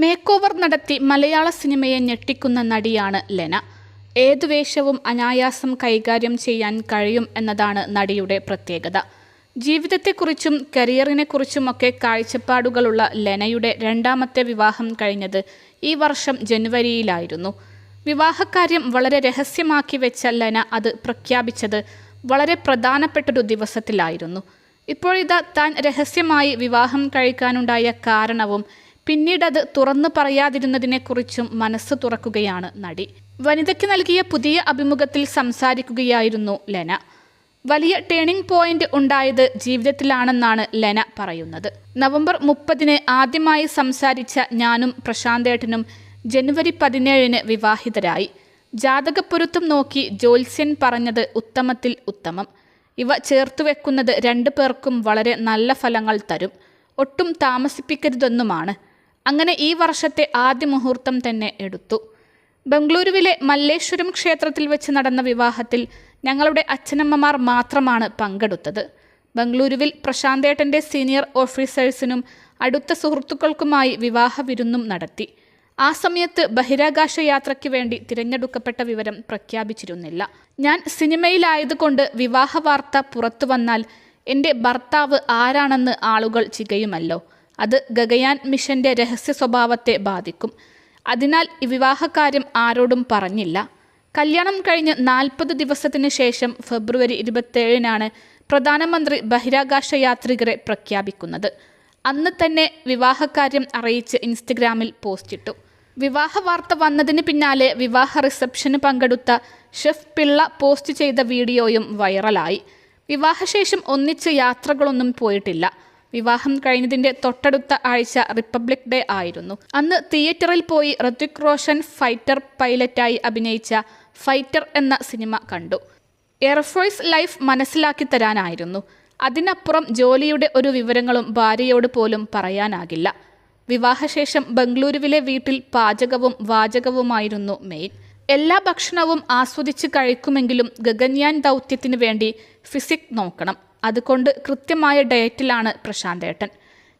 Make over നടത്തി മലയാള സിനിമയെ ഞെട്ടിക്കുന്ന നടിയാണ് ലെന. ഏതു വേഷവും അനായാസം കൈകാര്യം ചെയ്യാൻ കഴിയും എന്നതാണ് നടിയുടെ പ്രത്യേകത. ജീവിതത്തെക്കുറിച്ചും കരിയറിനെക്കുറിച്ചുമൊക്കെ കാഴ്ചപ്പാടുകളുള്ള ലെനയുടെ രണ്ടാമത്തെ വിവാഹം കഴിഞ്ഞത് ഈ വർഷം ജനുവരിയിലായിരുന്നു. വിവാഹക്കാര്യം വളരെ രഹസ്യമാക്കി വെച്ച ലെന അത് പ്രഖ്യാപിച്ചത് വളരെ പ്രധാനപ്പെട്ടൊരു ദിവസത്തിലായിരുന്നു. ഇപ്പോഴിതാ താൻ രഹസ്യമായി വിവാഹം കഴിക്കാനുണ്ടായ കാരണവും പിന്നീടത് തുറന്നു പറയാതിരുന്നതിനെക്കുറിച്ചും മനസ്സ് തുറക്കുകയാണ് നടി. വനിതയ്ക്ക് നൽകിയ പുതിയ അഭിമുഖത്തിൽ സംസാരിക്കുകയായിരുന്നു ലെന. വലിയ ടേണിംഗ് പോയിന്റ് ഉണ്ടായത് ജീവിതത്തിലാണെന്നാണ് ലെന പറയുന്നത്. നവംബർ മുപ്പതിന് ആദ്യമായി സംസാരിച്ച ഞാനും പ്രശാന്തേട്ടനും ജനുവരി പതിനേഴിന് വിവാഹിതരായി. ജാതകപ്പൊരുത്തം നോക്കി ജ്യോത്സ്യൻ പറഞ്ഞത് ഉത്തമത്തിൽ ഉത്തമം. ഇവ ചേർത്ത് വെക്കുന്നത് രണ്ടു പേർക്കും വളരെ നല്ല ഫലങ്ങൾ തരും. ഒട്ടും താമസിപ്പിക്കരുതെന്നുമാണ് അങ്ങനെ ഈ വർഷത്തെ ആദ്യ മുഹൂർത്തം തന്നെ എടുത്തു. ബംഗളൂരുവിലെ മല്ലേശ്വരം ക്ഷേത്രത്തിൽ വെച്ച് നടന്ന വിവാഹത്തിൽ ഞങ്ങളുടെ അച്ഛനമ്മമാർ മാത്രമാണ് പങ്കെടുത്തത്. ബംഗളൂരുവിൽ പ്രശാന്തേട്ടന്റെ സീനിയർ ഓഫീസേഴ്സിനും അടുത്ത സുഹൃത്തുക്കൾക്കുമായി വിവാഹ വിരുന്നും നടത്തി. ആ സമയത്ത് ബഹിരാകാശ യാത്രയ്ക്ക് വേണ്ടി തിരഞ്ഞെടുക്കപ്പെട്ട വിവരം പ്രഖ്യാപിച്ചിരുന്നില്ല. ഞാൻ സിനിമയിലായതുകൊണ്ട് വിവാഹ വാർത്ത പുറത്തു വന്നാൽ എന്റെ ഭർത്താവ് ആരാണെന്ന് ആളുകൾ ചികയുമല്ലോ. അത് ഗഗയാൻ മിഷന്റെ രഹസ്യ സ്വഭാവത്തെ ബാധിക്കും. അതിനാൽ ഈ വിവാഹകാര്യം ആരോടും പറഞ്ഞില്ല. കല്യാണം കഴിഞ്ഞ് നാൽപ്പത് ദിവസത്തിന് ശേഷം ഫെബ്രുവരി ഇരുപത്തേഴിനാണ് പ്രധാനമന്ത്രി ബഹിരാകാശ യാത്രികരെ പ്രഖ്യാപിക്കുന്നത്. അന്ന് തന്നെ വിവാഹകാര്യം അറിയിച്ച് ഇൻസ്റ്റഗ്രാമിൽ പോസ്റ്റിട്ടു. വിവാഹ വാർത്ത വന്നതിന് പിന്നാലെ വിവാഹ റിസപ്ഷന് പങ്കെടുത്ത ഷെഫ് പിള്ള പോസ്റ്റ് ചെയ്ത വീഡിയോയും വൈറലായി. വിവാഹശേഷം ഒന്നിച്ച് യാത്രകളൊന്നും പോയിട്ടില്ല. വിവാഹം കഴിഞ്ഞതിന്റെ തൊട്ടടുത്ത ആഴ്ച റിപ്പബ്ലിക് ഡേ ആയിരുന്നു. അന്ന് തിയേറ്ററിൽ പോയി ഋത്വിക് റോഷൻ ഫൈറ്റർ പൈലറ്റായി അഭിനയിച്ച ഫൈറ്റർ എന്ന സിനിമ കണ്ടു. എയർഫോഴ്സ് ലൈഫ് മനസ്സിലാക്കി തരാനായിരുന്നു. അതിനപ്പുറം ജോലിയുടെ ഒരു വിവരങ്ങളും ഭാര്യയോട് പോലും പറയാനാകില്ല. വിവാഹശേഷം ബംഗളൂരുവിലെ വീട്ടിൽ പാചകവും വാചകവുമായിരുന്നു മെയിൻ. എല്ലാ ഭക്ഷണവും ആസ്വദിച്ച് കഴിക്കുമെങ്കിലും ഗഗൻയാൻ ദൗത്യത്തിന് വേണ്ടി ഫിസിക് നോക്കണം. അതുകൊണ്ട് കൃത്യമായ ഡയറ്റിലാണ് പ്രശാന്തേട്ടൻ.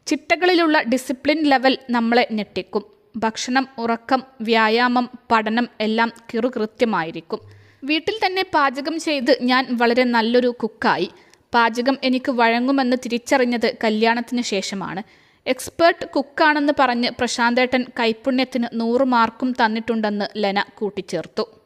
ചിട്ടകളിലുള്ള ഡിസിപ്ലിൻ ലെവൽ നമ്മളെ ഞെട്ടിക്കും. ഭക്ഷണം ഉറക്കം വ്യായാമം പഠനം എല്ലാം കിറുകൃത്യമായിരിക്കും. വീട്ടിൽ തന്നെ പാചകം ചെയ്ത് ഞാൻ വളരെ നല്ലൊരു കുക്കായി. പാചകം എനിക്ക് വഴങ്ങുമെന്ന് തിരിച്ചറിഞ്ഞത് കല്യാണത്തിന് ശേഷമാണ്. എക്സ്പേർട്ട് കുക്കാണെന്ന് പറഞ്ഞ് പ്രശാന്തേട്ടൻ കൈപ്പുണ്യത്തിന് നൂറ് മാർക്കും തന്നിട്ടുണ്ടെന്ന് ലെന കൂട്ടിച്ചേർത്തു.